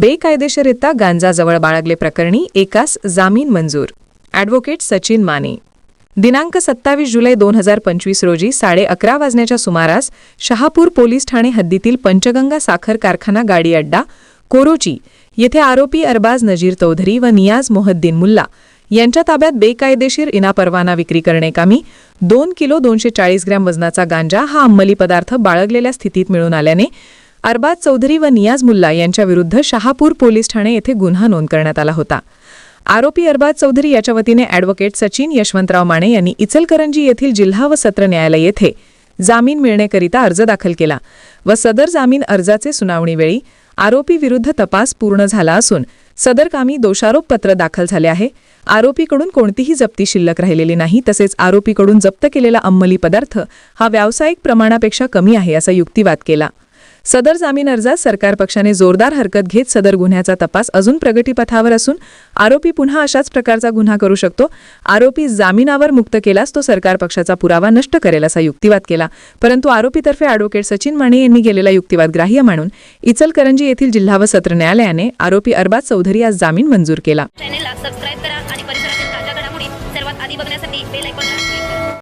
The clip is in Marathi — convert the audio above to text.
बेकायदेशीरित्या गांजाजवळ बाळगले प्रकरणी एकास जामीन मंजूर. ॲडव्होकेट सचिन माने. दिनांक सत्तावीस जुलै दोन हजार पंचवीस रोजी साडे अकरा वाजण्याच्या सुमारास शहापूर पोलीस ठाणे हद्दीतील पंचगंगा साखर कारखाना गाडी अड्डा कोरोची येथे आरोपी अरबाज नजीर चौधरी व नियाज मोहद्दीन मुल्ला यांच्या ताब्यात बेकायदेशीर इनापरवाना विक्री करण्याकामी दोन किलो दोनशे चाळीस ग्रॅम वजनाचा गांजा हा अंमली पदार्थ बाळगलेल्या स्थितीत मिळून आल्याने अरबाज चौधरी व नियाज मुल्ला यांच्याविरुद्ध शहापूर पोलीस ठाणे येथे गुन्हा नोंद करण्यात आला होता. आरोपी अरबाज चौधरी याच्या वतीने ॲडव्होकेट सचिन यशवंतराव माने यांनी इचलकरंजी येथील जिल्हा व सत्र न्यायालय येथे जामीन मिळण्याकरिता अर्ज दाखल केला व सदर जामीन अर्जाचे सुनावणीवेळी आरोपी विरुद्ध तपास पूर्ण झाला असून सदर कामी दोषारोप पत्र दाखल झाले आहे. आरोपीकडून कोणतीही जप्ती शिल्लक राहिलेली नाही तसेच आरोपीकडून जप्त केलेला अंमली पदार्थ हा व्यावसायिक प्रमाणापेक्षा कमी आहे असा युक्तिवाद केला. सदर जामीन अर्जात सरकार पक्षाने जोरदार हरकत घेत सदर गुन्ह्याचा तपास अजून प्रगतीपथावर असून आरोपी पुन्हा अशाच प्रकारचा गुन्हा करू शकतो. आरोपी जामिनावर मुक्त केलास तो सरकार पक्षाचा पुरावा नष्ट करेल असा युक्तिवाद केला. परंतु आरोपीतर्फे अॅडव्होकेट सचिन माने यांनी केलेला युक्तिवाद ग्राह्य मानून इचलकरंजी येथील जिल्हा व सत्र न्यायालयाने आरोपी अरबाज चौधरी आज जामीन मंजूर केला.